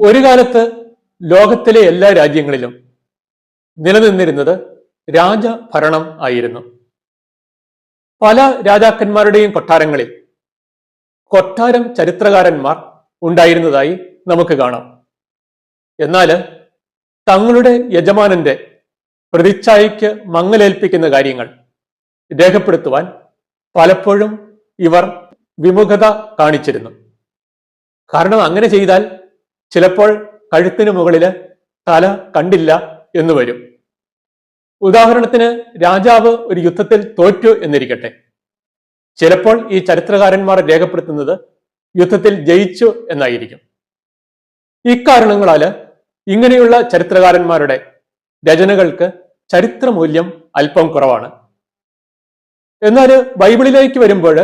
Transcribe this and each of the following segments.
ഒരു കാലത്ത് ലോകത്തിലെ എല്ലാ രാജ്യങ്ങളിലും നിലനിന്നിരുന്നത് രാജഭരണം ആയിരുന്നു. പല രാജാക്കന്മാരുടെയും കൊട്ടാരങ്ങളിൽ കൊട്ടാരം ചരിത്രകാരന്മാർ ഉണ്ടായിരുന്നതായി നമുക്ക് കാണാം. എന്നാൽ തങ്ങളുടെ യജമാനന്റെ പ്രതിച്ഛായയ്ക്ക് മങ്ങലേൽപ്പിക്കുന്ന കാര്യങ്ങൾ രേഖപ്പെടുത്തുവാൻ പലപ്പോഴും ഇവർ വിമുഖത കാണിച്ചിരുന്നു. കാരണം അങ്ങനെ ചെയ്താൽ ചിലപ്പോൾ കഴുത്തിന് മുകളിൽ തല കണ്ടില്ല എന്ന് വരും. ഉദാഹരണത്തിന് രാജാവ് ഒരു യുദ്ധത്തിൽ തോറ്റു എന്നിരിക്കട്ടെ. ചിലപ്പോൾ ഈ ചരിത്രകാരന്മാർ രേഖപ്പെടുത്തുന്നത് യുദ്ധത്തിൽ ജയിച്ചു എന്നായിരിക്കും. ഇക്കാരണങ്ങളാൽ ഇങ്ങനെയുള്ള ചരിത്രകാരന്മാരുടെ രചനകൾക്ക് ചരിത്രമൂല്യം അല്പം കുറവാണ്. എന്നാൽ ബൈബിളിലേക്ക് വരുമ്പോൾ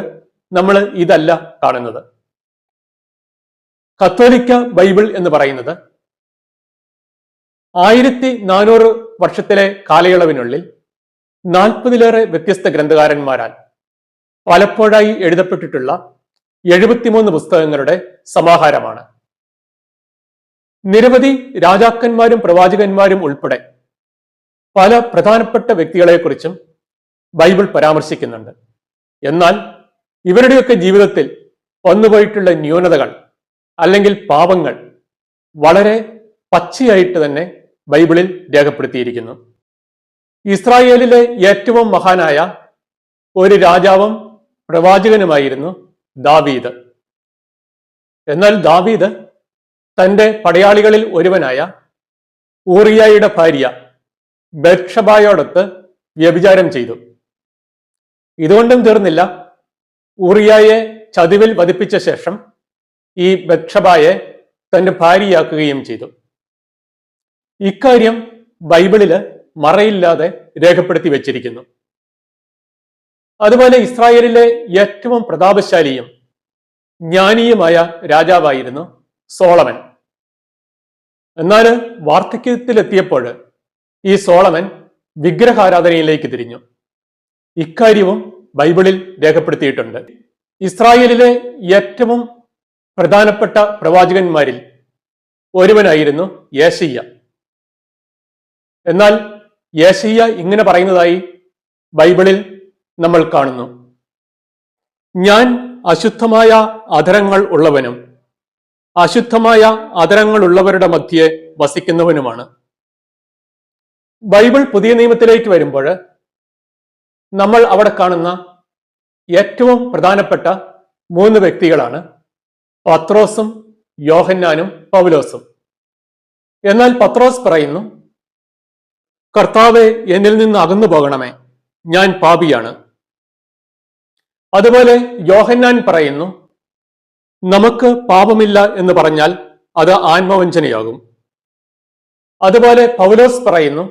നമ്മൾ ഇതല്ല കാണുന്നത്. കത്തോലിക്ക ബൈബിൾ എന്ന് പറയുന്നത് ആയിരത്തി നാനൂറ് വർഷത്തിലെ കാലയളവിനുള്ളിൽ നാൽപ്പതിലേറെ വ്യത്യസ്ത ഗ്രന്ഥകാരന്മാരാൽ പലപ്പോഴായി എഴുതപ്പെട്ടിട്ടുള്ള എഴുപത്തിമൂന്ന് പുസ്തകങ്ങളുടെ സമാഹാരമാണ്. നിരവധി രാജാക്കന്മാരും പ്രവാചകന്മാരും ഉൾപ്പെടെ പല പ്രധാനപ്പെട്ട വ്യക്തികളെക്കുറിച്ചും ബൈബിൾ പരാമർശിക്കുന്നുണ്ട്. എന്നാൽ ഇവരുടെയൊക്കെ ജീവിതത്തിൽ വന്നുപോയിട്ടുള്ള ന്യൂനതകൾ അല്ലെങ്കിൽ പാപങ്ങൾ വളരെ പച്ചയായിട്ട് തന്നെ ബൈബിളിൽ രേഖപ്പെടുത്തിയിരിക്കുന്നു. ഇസ്രായേലിലെ ഏറ്റവും മഹാനായ ഒരു രാജാവും പ്രവാചകനുമായിരുന്നു ദാവീദ്. എന്നാൽ ദാവീദ് തന്റെ പടയാളികളിൽ ഒരുവനായ ഊറിയായുടെ ഭാര്യ ബക്ഷബായോടൊത്ത് വ്യഭിചാരം ചെയ്തു. ഇതുകൊണ്ടും തീർന്നില്ല. ഊറിയായെ ചതിവിൽ വധിപ്പിച്ച ശേഷം ഈ ബക്ഷബായെ തന്റെ ഭാര്യയാക്കുകയും ചെയ്തു. ഇക്കാര്യം ബൈബിളിൽ മറയില്ലാതെ രേഖപ്പെടുത്തി വച്ചിരിക്കുന്നു. അതുപോലെ ഇസ്രായേലിലെ ഏറ്റവും പ്രതാപശാലിയും ജ്ഞാനീയുമായ രാജാവായിരുന്നു സോളമൻ. എന്നാൽ വാർദ്ധക്യത്തിലെത്തിയപ്പോൾ ഈ സോളമൻ വിഗ്രഹാരാധനയിലേക്ക് തിരിഞ്ഞു. ഇക്കാര്യവും ബൈബിളിൽ രേഖപ്പെടുത്തിയിട്ടുണ്ട്. ഇസ്രായേലിലെ ഏറ്റവും പ്രധാനപ്പെട്ട പ്രവാചകന്മാരിൽ ഒരുവനായിരുന്നു യേശയ്യ. എന്നാൽ യേശയ്യ ഇങ്ങനെ പറയുന്നതായി ബൈബിളിൽ നമ്മൾ കാണുന്നു. ഞാൻ അശുദ്ധമായ അധരങ്ങൾ ഉള്ളവനും അശുദ്ധമായ അധരങ്ങൾ ഉള്ളവരുടെ മധ്യേ വസിക്കുന്നവനുമാണ്. ബൈബിൾ പുതിയ നിയമത്തിലേക്ക് വരുമ്പോൾ നമ്മൾ അവിടെ കാണുന്ന ഏറ്റവും പ്രധാനപ്പെട്ട മൂന്ന് വ്യക്തികളാണ് പത്രോസും യോഹന്നാനും പൗലോസും. എന്നാൽ പത്രോസ് പറയുന്നു കർത്താവെ എന്നിൽ നിന്ന് അകന്നു പോകണമേ. ഞാൻ പാപിയാണ്. അതുപോലെ യോഹന്നാൻ പറയുന്നു നമുക്ക് പാപമില്ല എന്ന് പറഞ്ഞാൽ അത് ആത്മവഞ്ചനയാകും. അതുപോലെ പൗലോസ് പറയുന്നു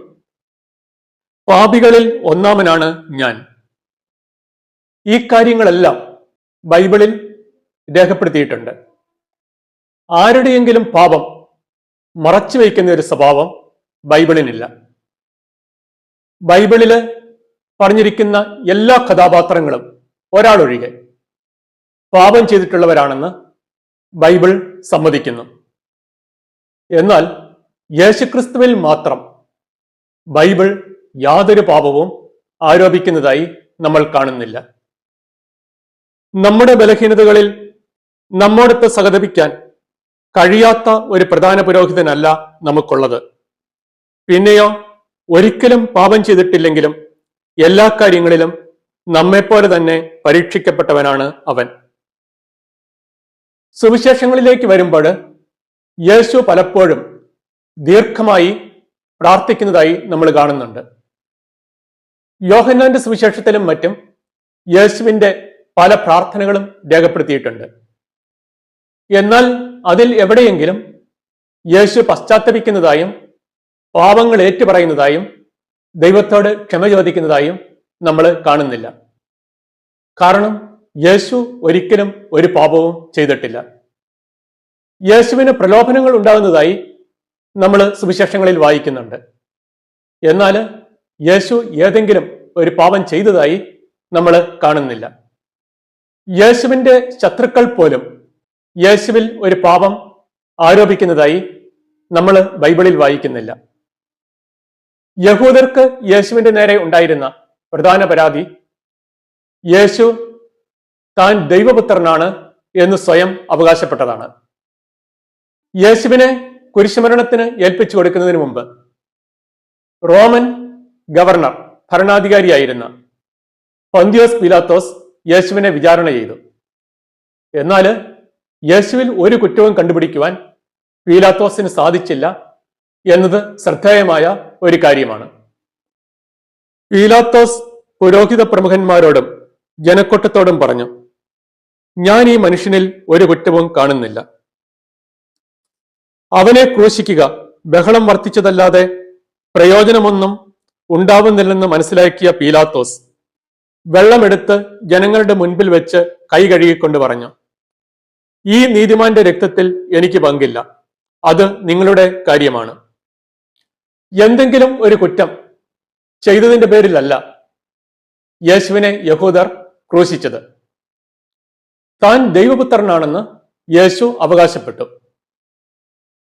പാപികളിൽ ഒന്നാമനാണ് ഞാൻ. ഈ കാര്യങ്ങളെല്ലാം ബൈബിളിൽ രേഖപ്പെടുത്തിയിട്ടുണ്ട്. ആരുടെയെങ്കിലും പാപം മറച്ചു വയ്ക്കുന്ന ഒരു സ്വഭാവം ബൈബിളിനില്ല. ബൈബിളിൽ പറഞ്ഞിരിക്കുന്ന എല്ലാ കഥാപാത്രങ്ങളും ഒരാളൊഴികെ പാപം ചെയ്തിട്ടുള്ളവരാണെന്ന് ബൈബിൾ സമ്മതിക്കുന്നു. എന്നാൽ യേശുക്രിസ്തുവിൽ മാത്രം ബൈബിൾ യാതൊരു പാപവും ആരോപിക്കുന്നതായി നമ്മൾ കാണുന്നില്ല. നമ്മുടെ ബലഹീനതകളിൽ നമ്മോടൊത്ത് സഹതപിക്കാൻ കഴിയാത്ത ഒരു പ്രധാന പുരോഹിതനല്ല നമുക്കുള്ളത്. പിന്നെയോ ഒരിക്കലും പാപം ചെയ്തിട്ടില്ലെങ്കിലും എല്ലാ കാര്യങ്ങളിലും നമ്മെപ്പോലെ തന്നെ പരീക്ഷിക്കപ്പെട്ടവനാണ് അവൻ. സുവിശേഷങ്ങളിലേക്ക് വരുമ്പോൾ യേശു പലപ്പോഴും ദീർഘമായി പ്രാർത്ഥിക്കുന്നതായി നമ്മൾ കാണുന്നുണ്ട്. യോഹന്നാന്റെ സുവിശേഷത്തിലും മറ്റും യേശുവിന്റെ പല പ്രാർത്ഥനകളും രേഖപ്പെടുത്തിയിട്ടുണ്ട്. എന്നാൽ അതിൽ എവിടെയെങ്കിലും യേശു പശ്ചാത്തപിക്കുന്നതായും പാപങ്ങൾ ഏറ്റുപറയുന്നതായും ദൈവത്തോട് ക്ഷമ ചോദിക്കുന്നതായും നമ്മൾ കാണുന്നില്ല. കാരണം യേശു ഒരിക്കലും ഒരു പാപവും ചെയ്തിട്ടില്ല. യേശുവിന് പ്രലോഭനങ്ങൾ ഉണ്ടാകുന്നതായി നമ്മൾ സുവിശേഷങ്ങളിൽ വായിക്കുന്നുണ്ട്. എന്നാൽ യേശു ഏതെങ്കിലും ഒരു പാപം ചെയ്തതായി നമ്മൾ കാണുന്നില്ല. യേശുവിന്റെ ശത്രുക്കൾ പോലും യേശുവിൽ ഒരു പാപം ആരോപിക്കുന്നതായി നമ്മൾ ബൈബിളിൽ വായിക്കുന്നില്ല. യഹൂദർക്ക് യേശുവിന്റെ നേരെ ഉണ്ടായിരുന്ന പ്രധാന പരാതി യേശു താൻ ദൈവപുത്രനാണ് എന്ന് സ്വയം അവകാശപ്പെട്ടതാണ്. യേശുവിനെ കുരിശുമരണത്തിന് ഏൽപ്പിച്ചു കൊടുക്കുന്നതിന് മുമ്പ് റോമൻ ഗവർണർ ഭരണാധികാരിയായിരുന്ന പന്തിയോസ് പിലാത്തോസ് യേശുവിനെ വിചാരണ ചെയ്തു. എന്നാൽ യേശുവിൽ ഒരു കുറ്റവും കണ്ടുപിടിക്കുവാൻ പീലാത്തോസിന് സാധിച്ചില്ല എന്നത് ശ്രദ്ധേയമായ ഒരു കാര്യമാണ്. പീലാത്തോസ് പുരോഹിത പ്രമുഖന്മാരോടും ജനക്കൂട്ടത്തോടും പറഞ്ഞു ഞാൻ ഈ മനുഷ്യനിൽ ഒരു കുറ്റവും കാണുന്നില്ല. അവനെ ക്രൂശിക്കുക ബഹളം വർദ്ധിച്ചതല്ലാതെ പ്രയോജനമൊന്നും ഉണ്ടാവുന്നില്ലെന്ന് മനസ്സിലാക്കിയ പീലാത്തോസ് വെള്ളമെടുത്ത് ജനങ്ങളുടെ മുൻപിൽ വെച്ച് കൈ കഴുകിക്കൊണ്ട് പറഞ്ഞു ഈ നീതിമാന്റെ രക്തത്തിൽ എനിക്ക് പങ്കില്ല. അത് നിങ്ങളുടെ കാര്യമാണ്. എന്തെങ്കിലും ഒരു കുറ്റം ചെയ്തതിന്റെ പേരിലല്ല യേശുവിനെ യഹൂദർ ക്രൂശിച്ചത്. താൻ ദൈവപുത്രനാണെന്ന് യേശു അവകാശപ്പെട്ടു.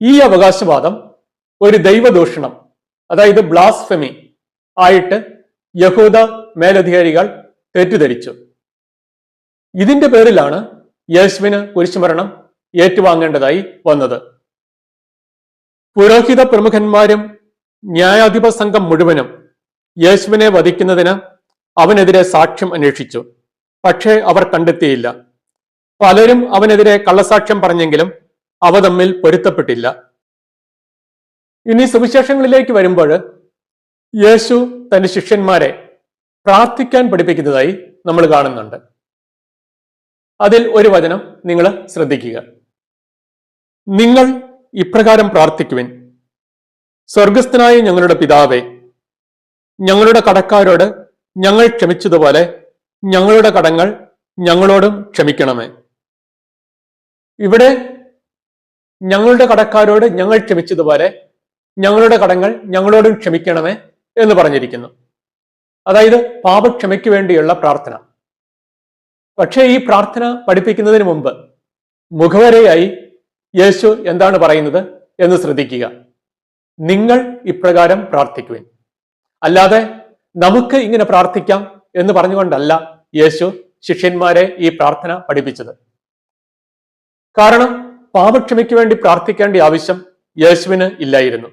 ഈ അവകാശവാദം ഒരു ദൈവദൂഷണം അതായത് ബ്ലാസ്ഫെമി ആയിട്ട് യഹൂദ മേലധികാരികൾ തെറ്റിദ്ധരിച്ചു. ഇതിന്റെ പേരിലാണ് യേശുവിന് കുരിശുമരണം ഏറ്റുവാങ്ങേണ്ടതായി വന്നത്. പുരോഹിത പ്രമുഖന്മാരും ന്യായാധിപ സംഘം മുഴുവനും യേശുവിനെ വധിക്കുന്നതിന് അവനെതിരെ സാക്ഷ്യം അന്വേഷിച്ചു. പക്ഷേ അവർ കണ്ടെത്തിയില്ല. പലരും അവനെതിരെ കള്ളസാക്ഷ്യം പറഞ്ഞെങ്കിലും അവ തമ്മിൽ പൊരുത്തപ്പെട്ടില്ല. ഇനി സുവിശേഷങ്ങളിലേക്ക് വരുമ്പോൾ യേശു തന്റെ ശിഷ്യന്മാരെ പ്രാർത്ഥിക്കാൻ പഠിപ്പിക്കുന്നതായി നമ്മൾ കാണുന്നുണ്ട്. അതിൽ ഒരു വചനം നിങ്ങൾ ശ്രദ്ധിക്കുക. നിങ്ങൾ ഇപ്രകാരം പ്രാർത്ഥിക്കുവിൻ. സ്വർഗസ്ഥനായ ഞങ്ങളുടെ പിതാവേ ഞങ്ങളുടെ കടക്കാരോട് ഞങ്ങൾ ക്ഷമിച്ചതുപോലെ ഞങ്ങളുടെ കടങ്ങൾ ഞങ്ങളോടും ക്ഷമിക്കണമേ. ഇവിടെ ഞങ്ങളുടെ കടക്കാരോട് ഞങ്ങൾ ക്ഷമിച്ചതുപോലെ ഞങ്ങളുടെ കടങ്ങൾ ഞങ്ങളോടും ക്ഷമിക്കണമേ എന്ന് പറഞ്ഞിരിക്കുന്നു. അതായത് പാപക്ഷമയ്ക്ക് വേണ്ടിയുള്ള പ്രാർത്ഥന. പക്ഷേ ഈ പ്രാർത്ഥന പഠിപ്പിക്കുന്നതിന് മുമ്പ് മുഖവരയായി യേശു എന്താണ് പറയുന്നത് എന്ന് ശ്രദ്ധിക്കുക. നിങ്ങൾ ഇപ്രകാരം പ്രാർത്ഥിക്കുവിൻ. അല്ലാതെ നമുക്ക് ഇങ്ങനെ പ്രാർത്ഥിക്കാം എന്ന് പറഞ്ഞുകൊണ്ടല്ല യേശു ശിഷ്യന്മാരെ ഈ പ്രാർത്ഥന പഠിപ്പിച്ചത്. കാരണം പാപക്ഷമയ്ക്ക് വേണ്ടി പ്രാർത്ഥിക്കേണ്ട ആവശ്യം യേശുവിന് ഇല്ലായിരുന്നു.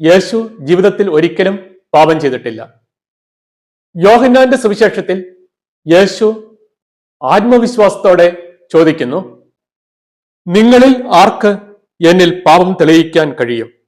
യേശു ജീവിതത്തിൽ ഒരിക്കലും പാപം ചെയ്തിട്ടില്ല. യോഹന്നാന്റെ സുവിശേഷത്തിൽ യേശു ആത്മവിശ്വാസത്തോടെ ചോദിക്കുന്നു നിങ്ങളിൽ ആർക്ക് എന്നിൽ പാപം തെളിയിക്കാൻ കഴിയും?